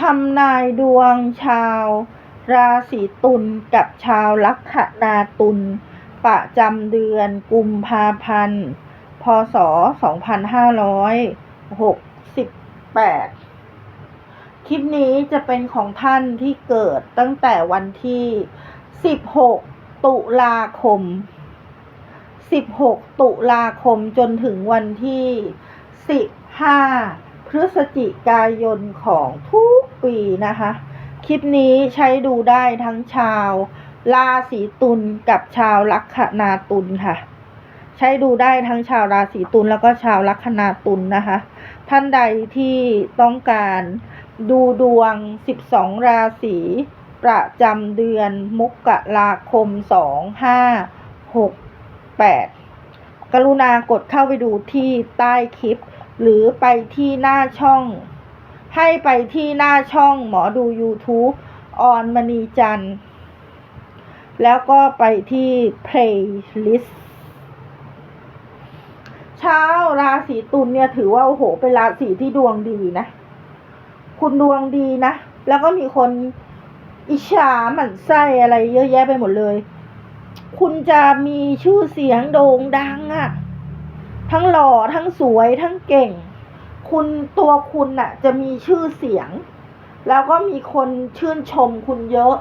ทำนายดวงชาว ราศีตุลกับชาวลัคนาตุลประจำเดือนกุมภาพันธ์ พศ 2568 คลิปนี้จะเป็นของท่านที่เกิดตั้งแต่วันที่ 16 ตุลาคม 16 ตุลาคมจนถึงวันที่ 15พฤศจิกายนของทุก ปีนะคะ คลิปนี้ใช้ดูได้ทั้งชาวราศีตุลกับชาวลัคนาตุลค่ะ ใช้ดูได้ทั้งชาวราศีตุลแล้วก็ชาวลัคนาตุลนะคะ ท่านใดที่ต้องการดูดวง 12 ราศีประจำเดือนมกราคม 2568 กรุณากดเข้าไปดูที่ใต้คลิป หรือไปที่หน้าช่อง ให้ไปที่หน้าช่องหมอดู YouTube ออนมณีจันทร์ แล้วก็ไปที่ playlist ชาวราศีตุลเนี่ยถือว่า โอ้โห เป็นราศีที่ดวงดีนะ คุณดวงดีนะ แล้วก็มีคนอิจฉาหมั่นไส้อะไรเยอะแยะไปหมดเลย คุณจะมีชื่อเสียงโด่งดังอะทั้งหล่อทั้งสวยทั้งเก่ง คุณตัวคุณน่ะ จะมีชื่อเสียง แล้วก็มีคนชื่นชมคุณเยอะ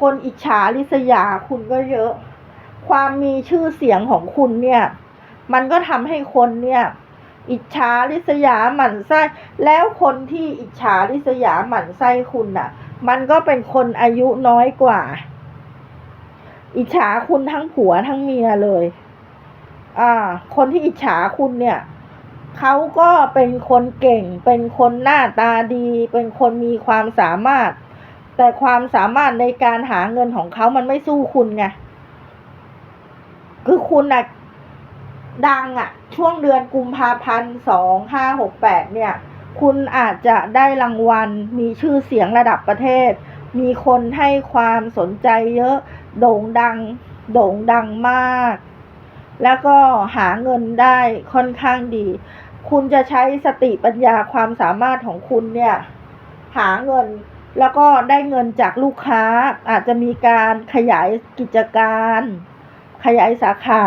คนอิจฉาริษยาคุณก็เยอะ ความมีชื่อเสียงของคุณเนี่ย มันก็ทำให้คนเนี่ย อิจฉาริษยาหมั่นไส้แล้วคนที่อิจฉาริษยาหมั่นไส้คุณน่ะ มันก็เป็นคนอายุน้อยกว่า อิจฉาคุณทั้งผัวทั้งเมียเลย อ่า คนที่อิจฉาคุณเนี่ย เขาก็เป็นคนเก่ง เป็นคนหน้าตาดี เป็นคนมีความสามารถ แต่ความสามารถในการหาเงินของเขามันไม่สู้คุณไง คือคุณอะดังอะช่วงเดือนกุมภาพันธ์สองห้าหกแปดเนี่ย คุณอาจจะได้รางวัล มีชื่อเสียงระดับประเทศ มีคนให้ความสนใจเยอะ โด่งดัง โด่งดังมากแล้วก็หาเงินได้ค่อนข้างดี คุณจะใช้สติปัญญาความสามารถของคุณเนี่ยหาเงินแล้วก็ได้เงินจากลูกค้าอาจจะมีการขยายกิจการ ขยายสาขา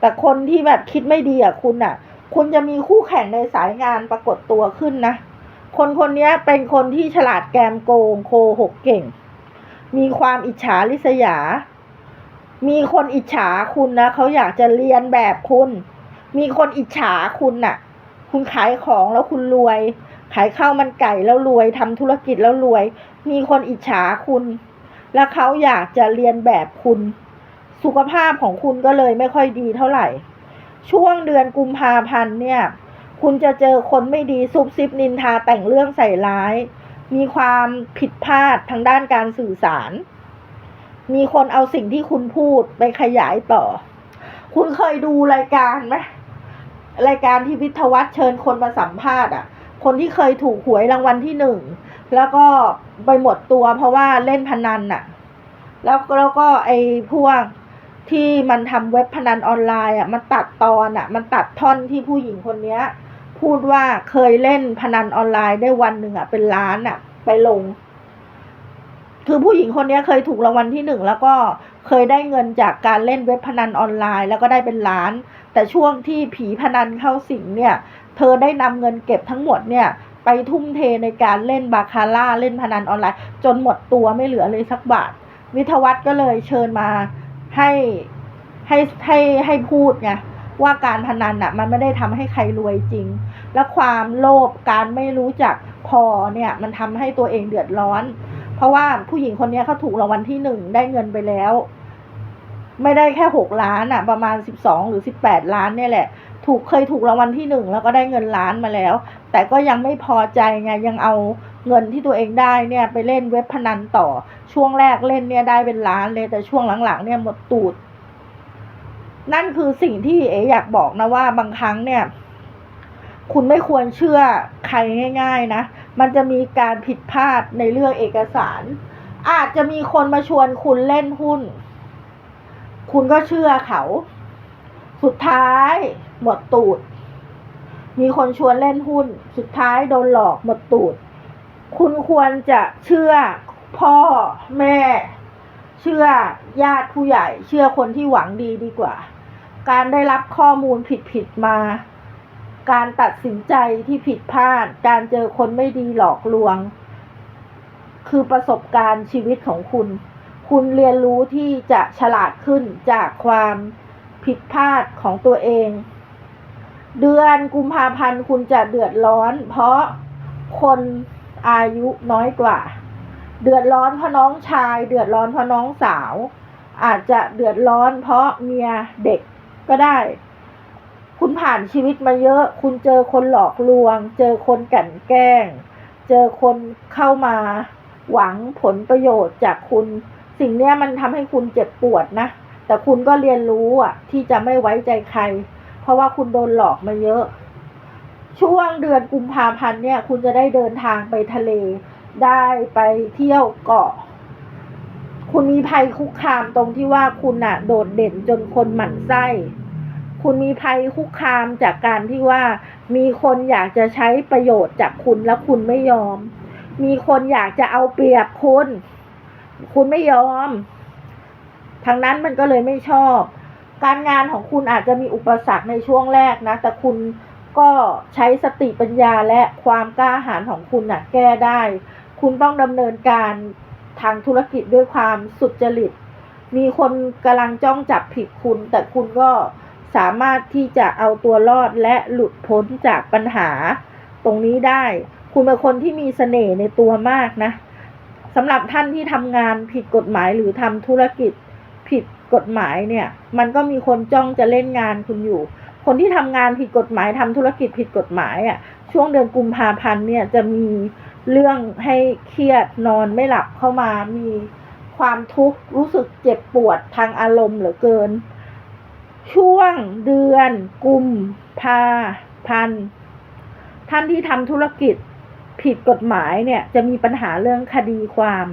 แต่คนที่แบบคิดไม่ดีอะคุณอะ คุณจะมีคู่แข่งในสายงานปรากฏตัวขึ้นนะ คนคนนี้เป็นคนที่ฉลาดแกมโกงโคหกเก่ง มีความอิจฉาริษยา มีคนอิจฉาคุณนะเขาอยากจะเรียนแบบคุณ มีคนอิจฉาคุณน่ะ คุณขายของแล้วคุณรวย ขายข้าวมันไก่แล้วรวยทำธุรกิจแล้วรวย มีคนอิจฉาคุณ แล้วเขาอยากจะเรียนแบบคุณ สุขภาพของคุณก็เลยไม่ค่อยดีเท่าไหร่ ช่วงเดือนกุมภาพันธ์เนี่ย คุณจะเจอคนไม่ดีซุบซิบนินทาแต่งเรื่องใส่ร้าย มีความผิดพลาดทางด้านการสื่อสาร มีคนเอาสิ่งที่คุณพูดไปขยายต่อ คุณเคยดูรายการไหม รายการที่วิทยวัฒน์เชิญคนมาสัมภาษณ์อะ คนที่เคยถูกหวยรางวัลที่หนึ่งแล้วก็ไปหมดตัวเพราะว่าเล่นพนันอะ แล้วแล้วก็ไอ้พวกที่มันทำเว็บพนันออนไลน์อะมันตัดตอนอะ มันตัดท่อนที่ผู้หญิงคนเนี้ย พูดว่าเคยเล่นพนันออนไลน์ได้วันหนึ่งอะ เป็นล้านอะ ไปลง คือผู้หญิงคนนี้เคยถูกรางวัลที่หนึ่งแล้วก็เคยได้เงินจากการเล่นเว็บพนันออนไลน์ แล้วก็ได้เป็นล้าน แต่ช่วงที่ผีพนันเข้าสิงเนี่ย เธอได้นำเงินเก็บทั้งหมดเนี่ยไปทุ่มเทในการเล่นบาคาร่าเล่นพนันออนไลน์ จนหมดตัวไม่เหลือเลยสักบาท วิทวัฒน์ก็เลยเชิญมาให้ให้ให้ให้พูดไงว่าการพนันอะมันไม่ได้ทำให้ใครรวยจริง และความโลภการไม่รู้จักพอเนี่ยมันทำให้ตัวเองเดือดร้อน เพราะว่าผู้หญิงคนนี้เขาถูกรางวัลที่หนึ่งได้เงินไปแล้ว ไม่ได้แค่หกล้านอะประมาณสิบสองหรือสิบแปดล้านเนี่ยแหละ ถูกเคยถูกรางวัลที่หนึ่งแล้วก็ได้เงินล้านมาแล้ว แต่ก็ยังไม่พอใจไงยังเอาเงินที่ตัวเองได้เนี่ยไปเล่นเว็บพนันต่อช่วงแรกเล่นเนี่ยได้เป็นล้านเลยแต่ช่วงหลังๆ เนี่ยหมดตูด นั่นคือสิ่งที่เอ๋อยากบอกนะว่าบางครั้งเนี่ย คุณไม่ควรเชื่อใครง่าย ๆนะ มันจะมีการผิดพลาดในเรื่องเอกสาร อาจจะมีคนมาชวนคุณเล่นหุ้น คุณก็เชื่อเขา สุดท้ายหมดตูด มีคนชวนเล่นหุ้น สุดท้ายโดนหลอกหมดตูด คุณควรจะเชื่อพ่อแม่ เชื่อญาติผู้ใหญ่ เชื่อคนที่หวังดีดีกว่า การได้รับข้อมูลผิดๆมา การตัดสินใจที่ผิดพลาด การเจอคนไม่ดีหลอกลวง คือประสบการณ์ชีวิตของคุณ คุณเรียนรู้ที่จะฉลาดขึ้นจากความผิดพลาดของตัวเอง เดือนกุมภาพันธ์คุณจะเดือดร้อน เพราะคนอายุน้อยกว่า เดือดร้อนเพราะน้องชาย เดือดร้อนเพราะน้องสาว อาจจะเดือดร้อนเพราะเมียเด็กก็ได้ คุณผ่านชีวิตมาเยอะ คุณเจอคนหลอกลวง เจอคนกั่นแกล้ง เจอคนเข้ามาหวังผลประโยชน์จากคุณ สิ่งเนี้ยมันทำให้คุณเจ็บปวดนะ แต่คุณก็เรียนรู้อะ ที่จะไม่ไว้ใจใคร เพราะว่าคุณโดนหลอกมาเยอะ ช่วงเดือนกุมภาพันธ์เนี่ย คุณจะได้เดินทางไปทะเล ได้ไปเที่ยวเกาะ คุณมีภัยคุกคามตรงที่ว่าคุณอะโดดเด่นจนคนหมั่นไส้ คุณมีภัยคุกคามจากการที่ว่า มีคนอยากจะใช้ประโยชน์จากคุณแล้วคุณไม่ยอม มีคนอยากจะเอาเปรียบคุณ คุณไม่ยอมทางนั้นมันก็เลยไม่ชอบ การงานของคุณอาจจะมีอุปสรรคในช่วงแรกนะ แต่คุณก็ใช้สติปัญญาและความกล้าหาญของคุณน่ะแก้ได้ คุณต้องดำเนินการทางธุรกิจด้วยความสุจริต มีคนกำลังจ้องจับผิดคุณ แต่คุณก็ สามารถที่จะเอาตัวรอดและหลุดพ้นจากปัญหาตรงนี้ได้ คุณเป็นคนที่มีเสน่ห์ในตัวมากนะสำหรับท่านที่ทำงานผิดกฎหมายหรือทำธุรกิจผิดกฎหมายเนี่ย มันก็มีคนจ้องจะเล่นงานคุณอยู่ คนที่ทำงานผิดกฎหมายทำธุรกิจผิดกฎหมายอะ่ะ ช่วงเดือนกุมภาพันธ์เนี่ยจะมีเรื่องให้เครียดนอนไม่หลับเข้ามามีความทุกข์รู้สึกเจ็บปวดทางอารมณ์เหลือเกิน ช่วงเดือน กุมภาพันธ์ท่านที่ทำธุรกิจผิดกฎหมายเนี่ย จะมีปัญหาเรื่องคดีความ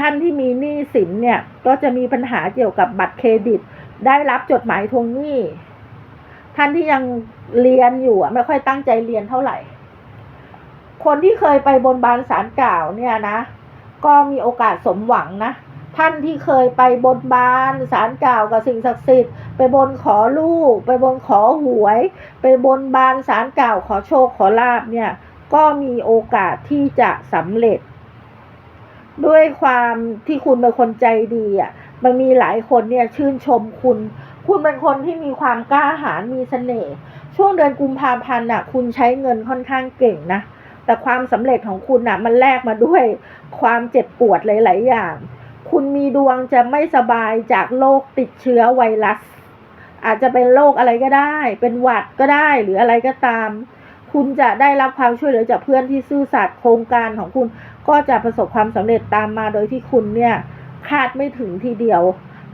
ท่านที่มีหนี้สินเนี่ย ก็จะมีปัญหาเกี่ยวกับบัตรเครดิต ได้รับจดหมายทวงหนี้ ท่านที่ยังเรียนอยู่ไม่ค่อยตั้งใจเรียนเท่าไหร่ คนที่เคยไปบนบานสารกล่าวเนี่ยนะ ก็มีโอกาสสมหวังนะ ท่านที่เคยไปบนบานสารกล่าวกับสิ่งศักดิ์สิทธิ์ไปบนขอลูก ไปบนขอหวย ไปบนบานสารกล่าวขอโชคขอลาบเนี่ยก็มีโอกาสที่จะสำเร็จ ด้วยความที่คุณเป็นคนใจดีอะมันมีหลายคนเนี่ยชื่นชมคุณ คุณเป็นคนที่มีความกล้าหาญมีเสน่ห์ช่วงเดือนกุมภาพันธ์น่ะ คุณใช้เงินค่อนข้างเก่งนะแต่ความสำเร็จของคุณน่ะ มันแลกมาด้วยความเจ็บปวดหลาย ๆ อย่าง คุณมีดวงจะไม่สบายจากโรคติดเชื้อไวรัส อาจจะเป็นโรคอะไรก็ได้ เป็นหวัดก็ได้หรืออะไรก็ตาม คุณจะได้รับความช่วยเหลือจากเพื่อนที่ซื่อสัตย์โครงการของคุณก็จะประสบความสำเร็จตามมาโดยที่คุณเนี่ยคาดไม่ถึงทีเดียว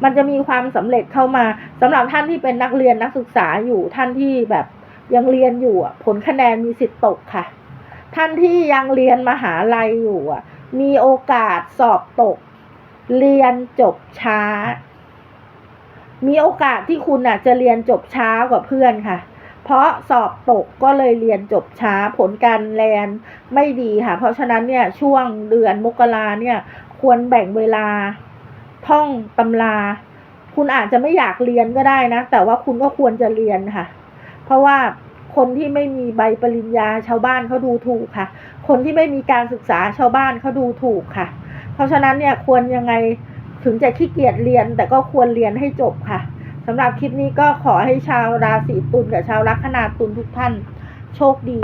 มันจะมีความสำเร็จเข้ามาสำหรับท่านที่เป็นนักเรียนนักศึกษาอยู่ท่านที่แบบยังเรียนอยู่ผลคะแนนมีสิทธิ์ตกค่ะ ท่านที่ยังเรียนมหาลัยอยู่มีโอกาสสอบตก เรียนจบช้า มีโอกาสที่คุณอะ จะเรียนจบช้ากว่าเพื่อนค่ะ เพราะสอบตกก็เลยเรียนจบช้าผลการเรียนไม่ดีค่ะ เพราะฉะนั้นเนี่ยช่วงเดือนมกราเนี่ย ควรแบ่งเวลาท่องตำรา คุณอาจจะไม่อยากเรียนก็ได้นะ แต่ว่าคุณก็ควรจะเรียนค่ะ เพราะว่าคนที่ไม่มีใบปริญญาชาวบ้านเขาดูถูกค่ะ คนที่ไม่มีการศึกษาชาวบ้านเขาดูถูกค่ะ ราะฉะนั้นเนี่ยควรยังไงถึงจะขี้เกียจเรียน แต่ก็ควรเรียนให้จบค่ะสำหรับคลิปนี้ก็ขอให้ชาวราศีตุลกับชาวลัคนาตุลทุกท่านโชคดี